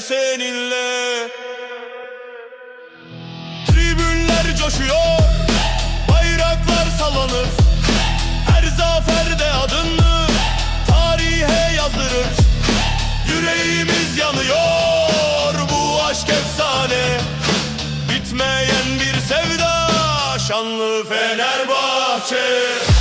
seninle. Tribünler coşuyor Bayraklar sallanır. Her zaferde adını Tarihe yazdırır. Yüreğimiz yanıyor Bu aşk efsane. Bitmeyen bir sevda Şanlı Fenerbahçe. Fenerbahçe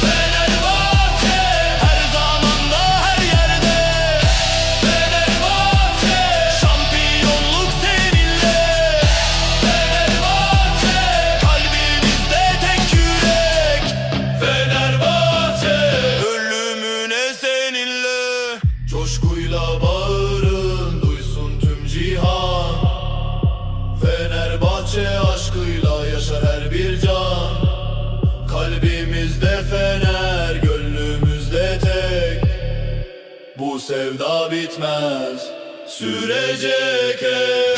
Fenerbahçe her zamanda her yerde. Fenerbahçe şampiyonluk seninle. Fenerbahçe kalbimizde tek yürek. Fenerbahçe ölümüne seninle Coşkuyla bağırın duysun tüm cihan. Fenerbahçe aşkıyla yaşar her bir sevda bitmez, sürecek hep